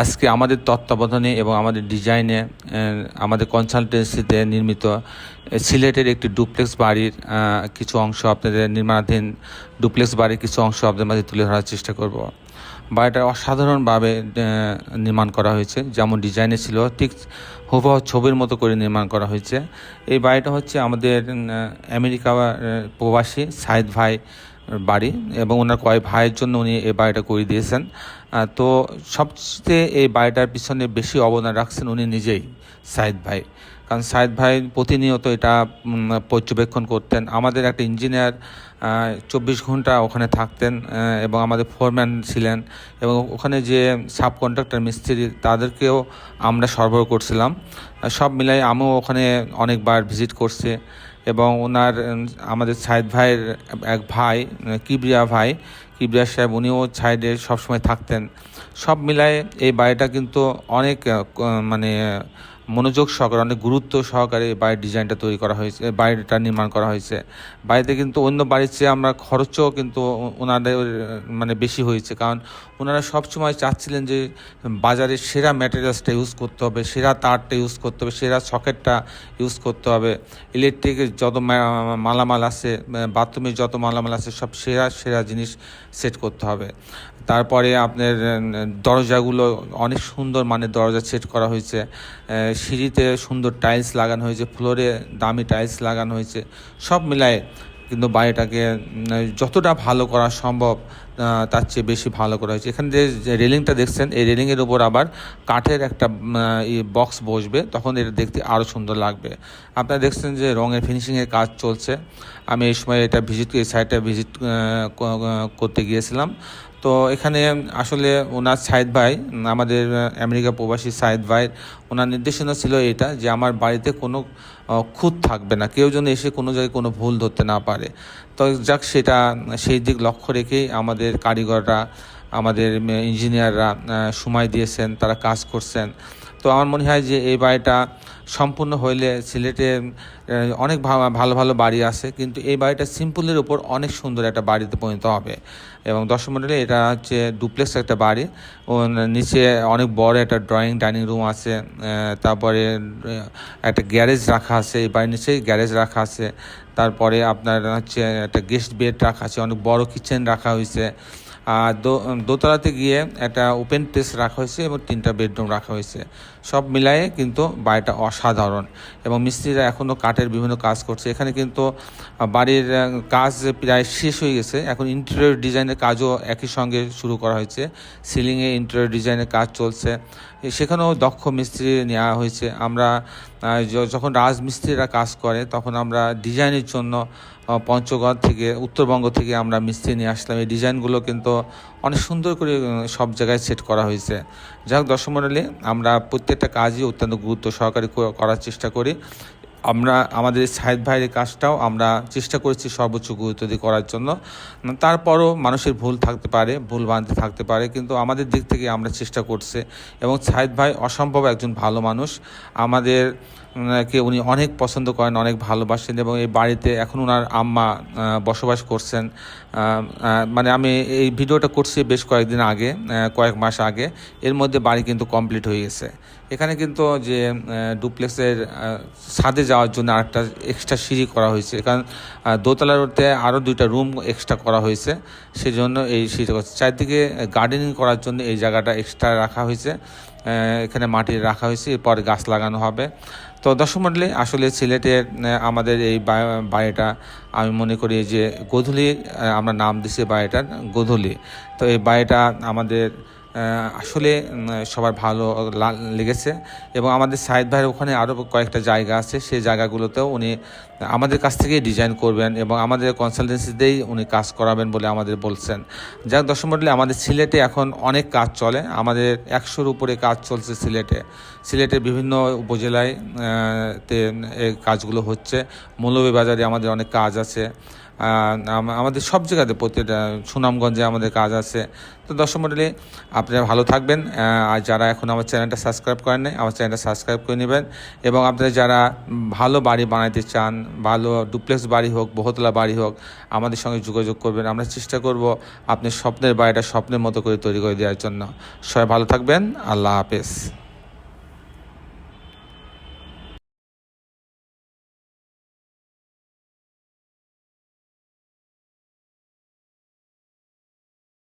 আজকে আমাদের তত্ত্বাবধানে এবং আমাদের ডিজাইনে আমাদের কনসালটেন্সিতে নির্মিত সিলেটের একটি ডুপ্লেক্স বাড়ির কিছু অংশ আপনাদের নির্মাণাধীন ডুপ্লেক্স বাড়ির কিছু অংশ আপনাদের মাঝে তুলে ধরার চেষ্টা করব। বাড়িটা অসাধারণভাবে নির্মাণ করা হয়েছে, যেমন ডিজাইনে ছিল, ঠিক হুবহু ছবির মতো করে নির্মাণ করা হয়েছে। এই বাড়িটা হচ্ছে আমাদের আমেরিকা প্রবাসী সাইদ ভাই বাড়ি এবং ওনার কয়েক ভাইয়ের জন্য উনি এই বাড়িটা করে দিয়েছেন। তো সবচেয়ে এই বাড়িটার পিছনে বেশি অবদান রাখছেন উনি নিজেই, সাইদ ভাই। কারণ সাইদ ভাই প্রতিনিয়ত এটা পর্যবেক্ষণ করতেন। আমাদের একটা ইঞ্জিনিয়ার চব্বিশ ঘণ্টা ওখানে থাকতেন এবং আমাদের ফোরম্যান ছিলেন এবং ওখানে যে সাব কন্ট্রাক্টর মিস্ত্রি, তাদেরকেও আমরা সরবরাহ করছিলাম। সব মিলাই আমিও ওখানে অনেকবার ভিজিট করছি। এবং ওনার, আমাদের সাইদ ভাইয়ের এক ভাই, কিবরিয়া ভাই, কিবরিয়া সাহেব, উনিও সাইডে সবসময় থাকতেন। সব মিলায়ে এই বাড়িটা কিন্তু অনেক মানে মনোযোগ সহকারে, অনেক গুরুত্ব সহকারে বাড়ির ডিজাইনটা তৈরি করা হয়েছে বাড়িটা নির্মাণ করা হয়েছে। বাড়িতে কিন্তু অন্য বাড়ির চেয়ে আমরা খরচও কিন্তু ওনাদের মানে বেশি হয়েছে। কারণ ওনারা সবসময় চাচ্ছিলেন যে বাজারে সেরা ম্যাটেরিয়ালসটা ইউজ করতে হবে, সেরা তারটা ইউজ করতে হবে, সেরা সকেটটা ইউজ করতে হবে। ইলেকট্রিকের যত মালামাল আছে বাথরুমের যত মালামাল আছে, সব সেরা সেরা জিনিস সেট করতে হবে। তারপরে আপনার দরজাগুলো অনেক সুন্দর মানের দরজা সেট করা হয়েছে। সিঁড়িতে সুন্দর টাইলস লাগানো হয়েছে, ফ্লোরে দামি টাইলস লাগানো হয়েছে। সব মিলায়ে কিন্তু বাড়িটাকে যতটা ভালো করা সম্ভব তার চেয়ে বেশি ভালো করা হয়েছে। এখানে যে রেলিংটা দেখছেন, এই রেলিংয়ের উপর আবার কাঠের একটা বক্স বসবে, তখন এটা দেখতে আরও সুন্দর লাগবে। আপনারা দেখছেন যে রঙের ফিনিশিংয়ের কাজ চলছে। আমি এই সময় এটা ভিজিট এই সাইটটা ভিজিট করতে গিয়েছিলাম। তো এখানে আসলে ওনার সাইদ ভাই, আমাদের আমেরিকা প্রবাসী সাইদ ভাই, ওনার নির্দেশনা ছিল এটা যে আমার বাড়িতে কোনো খুঁত থাকবে না, কেউ যেন এসে কোনো জায়গায় কোনো ভুল ধরতে না পারে। তো যাক, সেটা, সেই দিক লক্ষ্য রেখেই আমাদের কারিগররা আমাদের ইঞ্জিনিয়াররা সময় দিয়েছেন, তারা কাজ করছেন। তো আমার মনে হয় যে এই বাড়িটা সম্পূর্ণ হইলে সিলেটে অনেক ভালো ভালো বাড়ি আছে, কিন্তু এই বাড়িটা সিম্পলের উপর অনেক সুন্দর একটা বাড়িতে পরিণত হবে। এবং দর্শক মন্ডলী, এটা হচ্ছে ডুপ্লেক্স একটা বাড়ি। ও, নিচে অনেক বড় একটা ড্রয়িং ডাইনিং রুম আছে তারপরে একটা গ্যারেজ রাখা আছে, এই বাড়ির নিচেই গ্যারেজ রাখা আছে। তারপরে আপনার হচ্ছে একটা গেস্ট বেড রাখা আছে, অনেক বড় কিচেন রাখা হয়েছে দোতলাতে গিয়ে একটা ওপেন প্লেস রাখা হয়েছে এবং তিনটা বেডরুম রাখা হয়েছে। সব মিলায়ে কিন্তু বাড়িটা অসাধারণ এবং মিস্ত্রিরা এখনও কাঠের বিভিন্ন কাজ করছে। এখানে কিন্তু বাড়ির কাজ প্রায় শেষ হয়ে গেছে। এখন ইন্টেরিয়র ডিজাইনের কাজও একই সঙ্গে শুরু করা হয়েছে। সিলিংয়ে ইন্টেরিয়র ডিজাইনের কাজ চলছে। সেখানেও দক্ষ মিস্ত্রি নেওয়া হয়েছে। আমরা যখন রাজমিস্ত্রিরা কাজ করে, তখন আমরা ডিজাইনের জন্য পঞ্চগড় থেকে, উত্তরবঙ্গ থেকে আমরা মিস্ত্রি নিয়ে আসলাম। এই ডিজাইনগুলো কিন্তু অনেক সুন্দর করে সব জায়গায় সেট করা হয়েছে। যাই হোক দর্শক আমরা প্রত্যেকটা কাজই অত্যন্ত গুরুত্ব সহকারে করার চেষ্টা করি। আমরা, আমাদের সাহেদ ভাইয়ের কাজটাও আমরা চেষ্টা করেছি সর্বোচ্চ গুরুত্ব দিয়ে করার জন্য। তারপরও মানুষের ভুল থাকতে পারে, ভুল ভ্রান্তি থাকতে পারে, কিন্তু আমাদের দিক থেকে আমরা চেষ্টা করছে। এবং সাহেদ ভাই অসম্ভব একজন ভালো মানুষ। আমাদের কে উনি অনেক পছন্দ করেন, অনেক ভালোবাসেন এবং এই বাড়িতে এখন ওনার আম্মা বসবাস করছেন। মানে আমি এই ভিডিওটা করছি বেশ কয়েকদিন আগে কয়েক মাস আগে। এর মধ্যে বাড়ি কিন্তু কমপ্লিট হয়ে গেছে। এখানে কিন্তু যে ডুপ্লেক্সের ছাদে যাওয়ার জন্য আরেকটা এক্সট্রা সিঁড়ি করা হয়েছে। কারণ আহ, দোতলার ওতে আরও দুইটা রুম এক্সট্রা করা হয়েছে। সেজন্য এই সিঁড়িটা করছে। চারদিকে গার্ডেনিং করার জন্য এই জায়গাটা এক্সট্রা রাখা হয়েছে। এখানে মাটি রাখা হয়েছে। এরপর গাছ লাগানো হবে। তো দর্শক মণ্ডলী আসলে সিলেটের আমাদের এই বাড়িটা আমি মনে করি যে গোধূলি আমরা নাম দিছি বাড়িটার গোধূলি। তো এই বাড়িটা আমাদের আসলে সবার ভালো লেগেছে। এবং আমাদের সাইদ ভাইয়ের ওখানে আরও কয়েকটা জায়গা আছে। সেই জায়গাগুলোতেও উনি আমাদের কাছ থেকেই ডিজাইন করবেন এবং আমাদের কনসালটেন্সিতেই উনি কাজ করাবেন বলে আমাদের বলছেন। যাক দর্শক মণ্ডলী আমাদের সিলেটে এখন অনেক কাজ চলে। আমাদের একশোর উপরে কাজ চলছে সিলেটে। সিলেটের বিভিন্ন উপজেলায় তে কাজগুলো হচ্ছে। মৌলভীবাজারে আমাদের অনেক কাজ আছে। আমাদের সব জায়গাতে প্রত্যেকটা সুনামগঞ্জে আমাদের কাজ আছে। তো দর্শক মণ্ডলী, আপনারা ভালো থাকবেন আর যারা এখন আমার চ্যানেলটা সাবস্ক্রাইব করেন নাই, আমার চ্যানেলটা সাবস্ক্রাইব করে নেবেন। এবং আপনারা যারা ভালো বাড়ি বানাইতে চান, ভালো ডুপ্লেক্স বাড়ি হোক, বহুতলা বাড়ি হোক, আমাদের সঙ্গে যোগাযোগ করবেন। আমরা চেষ্টা করব আপনি স্বপ্নের বাড়িটা স্বপ্নের মতো করে তৈরি করে দেওয়ার জন্য। সবাই ভালো থাকবেন, আল্লাহ হাফেজ।